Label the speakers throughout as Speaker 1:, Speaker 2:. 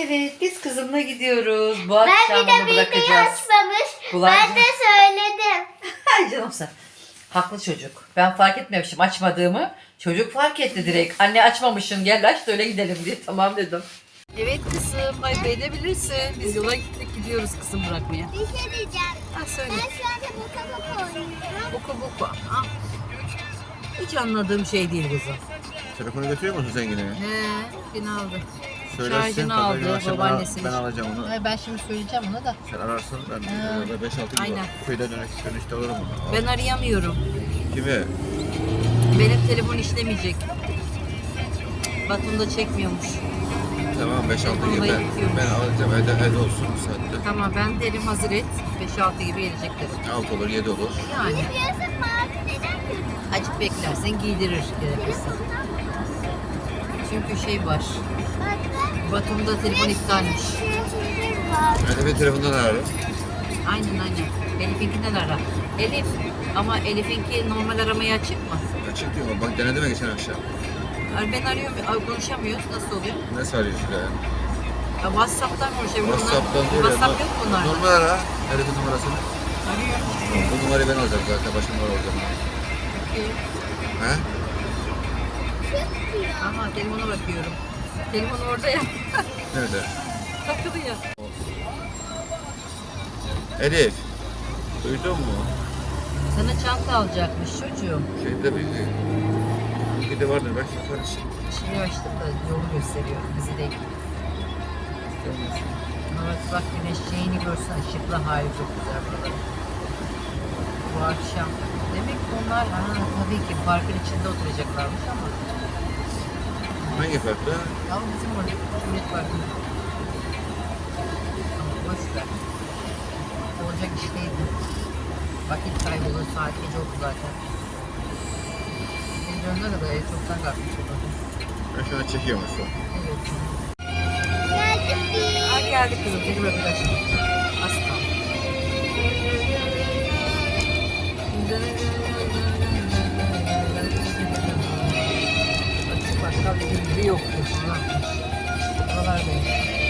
Speaker 1: Evet biz kızımla gidiyoruz. Bu
Speaker 2: Ben
Speaker 1: akşam
Speaker 2: bir de videoyu
Speaker 1: bırakacağız.
Speaker 2: açmamış.
Speaker 1: Bulan-
Speaker 2: Ben de söyledim.
Speaker 1: Ay canım sen. Haklı çocuk. Ben fark etmemişim açmadığımı. Çocuk fark etti direkt. Anne açmamışsın gel aç da öyle gidelim diye. Tamam dedim. Evet kızım bay edebilirsin. Biz yola gittik gidiyoruz kızım bırakmaya.
Speaker 2: Bir şey diyeceğim.
Speaker 1: Ha söyle.
Speaker 2: Ben şu anda bu kafa oynuyorum.
Speaker 1: Boku boku. Ha. Hiç anladığım şey değil kızım.
Speaker 3: Telefonu götürüyor musun sen yine?
Speaker 1: He, yine aldı.
Speaker 3: Söylersin.
Speaker 1: Şarjını
Speaker 3: pazar
Speaker 1: aldı,
Speaker 3: akşam
Speaker 1: babaannesinin.
Speaker 3: Ben, alacağım onu.
Speaker 1: Ay, ben şimdi söyleyeceğim ona da.
Speaker 3: Sen ararsın ben
Speaker 1: Ha.
Speaker 3: 5-6 gibi
Speaker 1: Aynen.
Speaker 3: köyden dönüş, dönüşte alırım onu.
Speaker 1: Ben arayamıyorum.
Speaker 3: Kimi?
Speaker 1: Benim telefon işlemeyecek. Batum'da çekmiyormuş.
Speaker 3: Tamam 5-6
Speaker 1: Vallahi
Speaker 3: gibi ben, ben alacağım evde, evde olsun bu saatte.
Speaker 1: Tamam ben derim hazır et. 5-6 gibi gelecek derim.
Speaker 3: 6 olur 7 olur.
Speaker 1: Yani
Speaker 2: Biliyorsun mavi neden kötü?
Speaker 1: acık beklersen giydirir gerekirse. Çünkü şey var.
Speaker 2: Bak
Speaker 1: Batum'da telefon iptalmiş.
Speaker 3: bir telefondan ararım.
Speaker 1: Aynen aynen. Elif'inkinden ara. Elif ama Elif'inki normal aramaya açık mı?
Speaker 3: Açık diyor bak denedim ya geçen akşam.
Speaker 1: Ay, Ben arıyorum, ay, konuşamıyoruz. Nasıl oluyor?
Speaker 3: Ne sarıyor şöyle?
Speaker 1: Ya WhatsApp'tan konuşabiliyoruz.
Speaker 3: Whatsapp'tan değil ya.
Speaker 1: WhatsApp yok mu onlarda?
Speaker 3: Normal ara. Elif'in numarasını.
Speaker 1: Arıyorum.
Speaker 3: Bu numarayı ben alacağım zaten. Başka numara alacağım.
Speaker 1: Okey.
Speaker 3: He?
Speaker 1: Aha telefona bakıyorum. Telefon orada ya.
Speaker 3: Nerede?
Speaker 1: Takılı ya.
Speaker 3: Elif. Duydun mu?
Speaker 1: Sana çanta alacakmış çocuğum.
Speaker 3: Şeyde bir... Bir de vardır belki yaparız.
Speaker 1: Şimdi açtım da yolu gösteriyor. Bizi değil. Evet bak güneş şeyini görsen ışıklı hali çok güzel buraların. Bu akşam. Demek ki onlar ha, tabii ki parkın içinde oturacaklarmış ama.
Speaker 3: Hangi farklı?
Speaker 1: Ama bizim orada Cumhuriyet Parkı'nda. Ama boş ver. Olacak iş değildi. Vakit kaybolur, saat gece oldu zaten. Gece önüne kadar ev çoktan kalkmış oldu.
Speaker 3: Ben şu an çekiyorum şu an.
Speaker 1: Evet.
Speaker 2: Geldik biz.
Speaker 1: Hadi geldik kızım, seni bırakacağım. Açık bakkal dediğim gibi yoktu. Buralar değil.
Speaker 4: Gün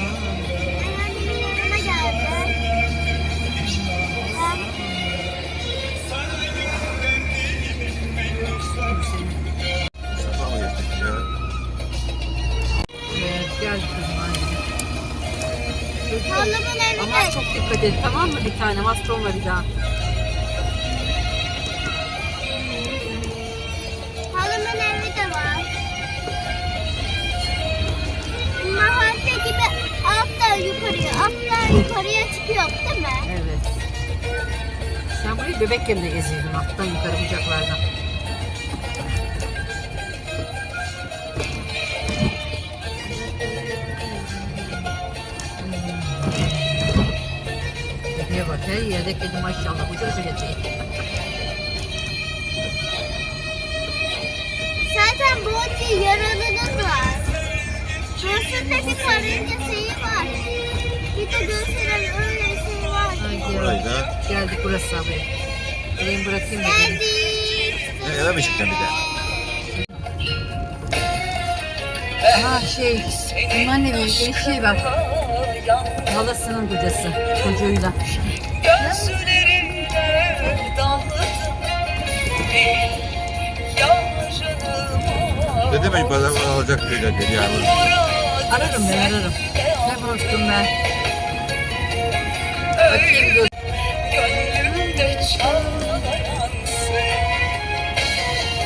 Speaker 4: de
Speaker 1: çok dikkat et tamam mı bir tane? Mastron var bir daha.
Speaker 2: Halamın evi de var. Mahalle gibi alttan yukarıya, alttan yukarıya çıkıyor değil mi?
Speaker 1: Evet. Sen burayı bebekken de geziyordun alttan yukarı bucaklardan. Bak her yerde kedi maşallah ucu ucu geçiyor.
Speaker 2: Zaten bu yaralınız var. Göğsünde bir karınca şeyi var. Bir de göğsünün öyle şeyi var.
Speaker 1: Ay
Speaker 3: Burayı
Speaker 1: geldik.
Speaker 3: da
Speaker 1: Geldik burası abi. Geleyim bırakayım da.
Speaker 2: Geldik.
Speaker 3: ne, mi çıkacaksın bir de?
Speaker 1: Ha şey, bunlar ne böyle bir şey var. Halasının kocası, çocuğuyla.
Speaker 5: Damladım
Speaker 3: Ne demek pazar alacak diyorlar dedi yani.
Speaker 1: Ararım ben ararım. Ne bıraktım ben? Bakayım dur.
Speaker 5: Gönlümde çalansın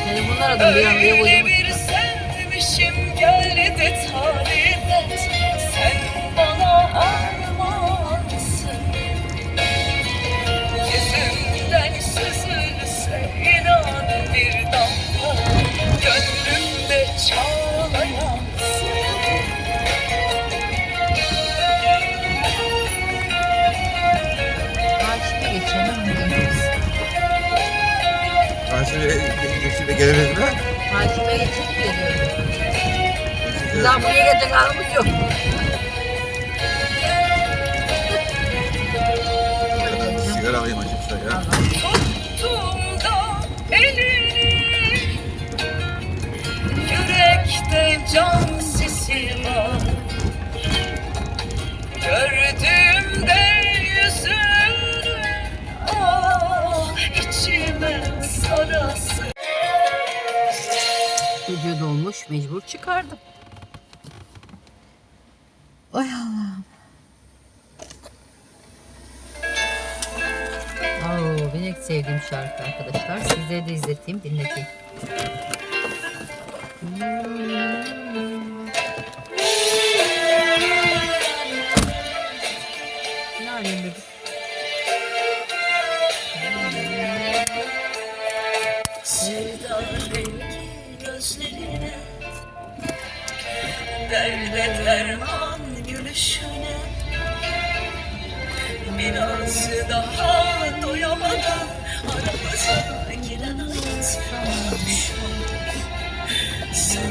Speaker 1: Telefonda aradım bir an diye
Speaker 5: Öyle
Speaker 3: mi?
Speaker 1: Karşıya geçelim geliyorum. Daha buraya gelecek halimiz yok.
Speaker 3: Sigara alayım açıkça ya.
Speaker 5: Yürekte can sesi var
Speaker 1: Dolmuş mecbur çıkardım. Ay Allah'ım. Oo, benim en sevdiğim şarkı arkadaşlar. Sizlere de izleteyim, dinleteyim. Ne
Speaker 5: daha Aramıza giren hayat sana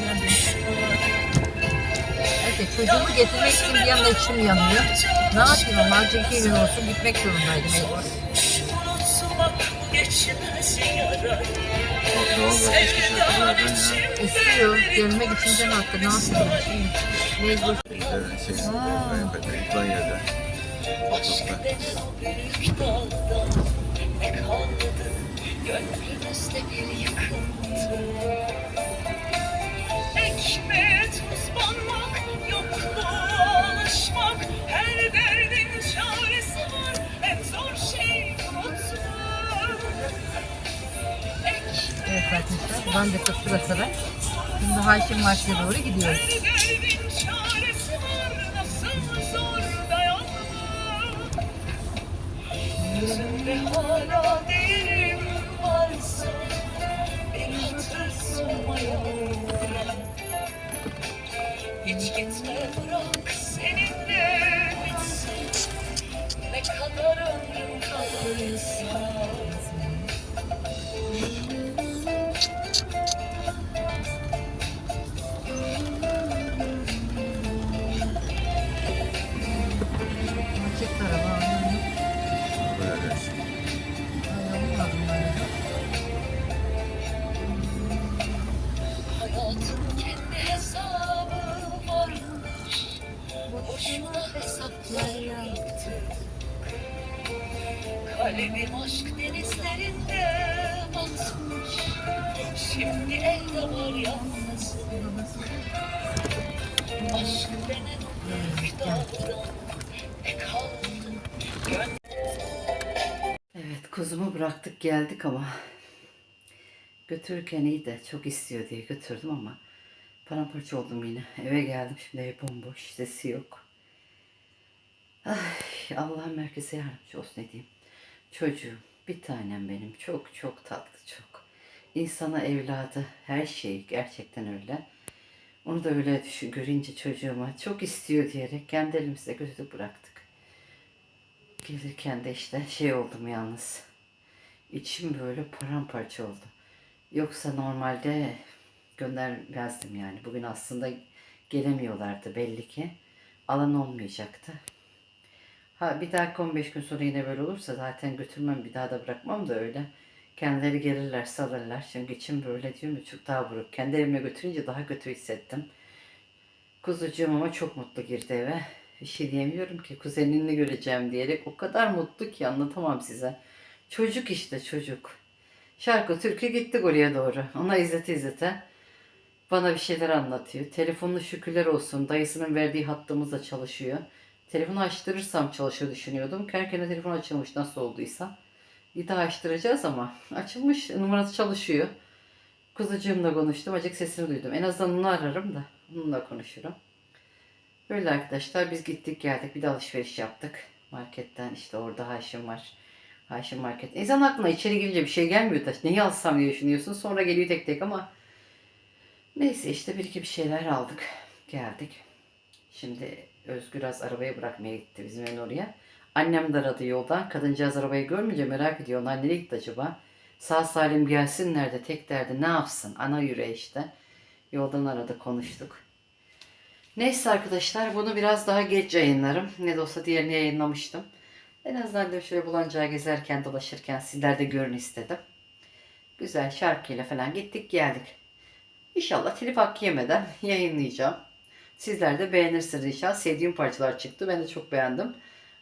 Speaker 1: Evet, çocuğumu getirmek için bir yanda içim yanıyor. Ne yapayım? Malca iki gün olsun gitmek zorundaydım. İstiyor. Gelmek için can hakkı. Ne yapayım? Mecbur.
Speaker 3: Şey, ben
Speaker 5: Gönlümüzde bir yıkıntı. Ekmeğe tuz banmak, yokluğa alışmak, her derdin çaresi.
Speaker 1: Şimdi Haşim Marşı'ya doğru gidiyoruz.
Speaker 5: Yüzümde hala değerim varsa Beni hatırsamaya bırak Hiç gitme bırak
Speaker 1: Evet kuzumu bıraktık geldik ama götürürken iyi de çok istiyor diye götürdüm ama paramparça oldum yine. Eve geldim şimdi ev bomboş sesi yok. Ay, Allah'ım herkese yardımcı olsun ne diyeyim. Çocuğum bir tanem benim çok çok tatlı çok. İnsana evladı her şey gerçekten öyle. Onu da öyle düşün, görünce çocuğuma çok istiyor diyerek kendi elimizde götürüp bıraktık. Gelirken de işte şey oldum yalnız. İçim böyle paramparça oldu. Yoksa normalde göndermezdim yani. Bugün aslında gelemiyorlardı belli ki. Alan olmayacaktı. Ha bir dahaki 15 gün sonra yine böyle olursa zaten götürmem bir daha da bırakmam da öyle. Kendileri gelirler salırlar. Çünkü içim böyle diyorum ya çok daha buruk. Kendi evime götürünce daha kötü hissettim. Kuzucuğum ama çok mutlu girdi eve. Bir şey diyemiyorum ki kuzenini göreceğim diyerek o kadar mutlu ki anlatamam size. Çocuk işte çocuk. Şarkı türkü gittik oraya doğru. Ona izlete izlete. Bana bir şeyler anlatıyor. Telefonlu şükürler olsun. Dayısının verdiği hattımızla çalışıyor. Telefonu açtırırsam çalışıyor düşünüyordum. Kerkene telefon açılmış nasıl olduysa. Daha açtıracağız ama açılmış numarası çalışıyor. Kuzucuğumla konuştum. Acık sesini duydum. En azından onu ararım da onunla konuşurum. Böyle arkadaşlar biz gittik geldik. Bir de alışveriş yaptık. Marketten işte orada Haşim var. Haşim market. İnsan aklına içeri girince bir şey gelmiyor da neyi alsam diye düşünüyorsun. Sonra geliyor tek tek ama neyse işte bir iki bir şeyler aldık. Geldik. Şimdi Özgür az arabayı bırakmaya gitti bizim evin oraya. Annem de aradı yoldan. Kadıncağız arabayı görmeyince merak ediyor. Onlar nereye gitti acaba? Sağ salim gelsin nerede? Tek derdi ne yapsın? Ana yüreği işte. Yoldan aradı konuştuk. Neyse arkadaşlar bunu biraz daha geç yayınlarım. Ne de olsa diğerini yayınlamıştım. En azından de şöyle bulancağı gezerken dolaşırken sizler de görün istedim. Güzel şarkıyla falan gittik geldik. İnşallah telif hakkı yemeden yayınlayacağım. Sizler de beğenirsiniz inşallah. Sevdiğim parçalar çıktı. Ben de çok beğendim.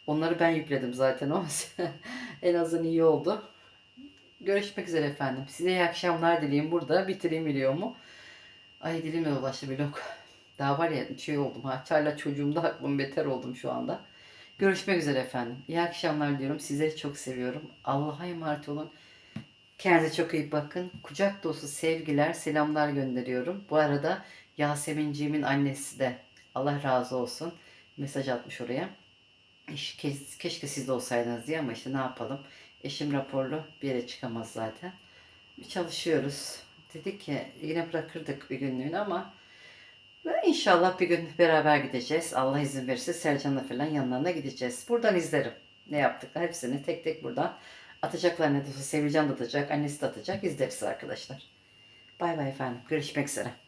Speaker 1: Onları ben yükledim zaten o. en azından iyi oldu. Görüşmek üzere efendim. Size iyi akşamlar dileyim. Burada bitireyim videomu. Ay dilime dolaştı vlog. Daha var ya şey oldum ha. Çayla çocuğumda aklım beter oldum şu anda. Görüşmek üzere efendim. İyi akşamlar diyorum. Sizleri çok seviyorum. Allah'a emanet olun. Kendinize çok iyi bakın. Kucak dolusu sevgiler, selamlar gönderiyorum. Bu arada Yasemin'ciğimin annesi de Allah razı olsun mesaj atmış oraya. Keşke siz de olsaydınız diye ama işte ne yapalım. Eşim raporlu bir yere çıkamaz zaten. Çalışıyoruz. Dedik ki yine bırakırdık bir günlüğüne ama inşallah bir gün beraber gideceğiz. Allah izin verirse Sercan'la falan yanlarına gideceğiz. Buradan izlerim. Ne yaptıklar hepsini tek tek buradan atacaklar ne de Sevilcan da atacak, annesi de atacak. İzleriz arkadaşlar. Bay bay efendim. Görüşmek üzere.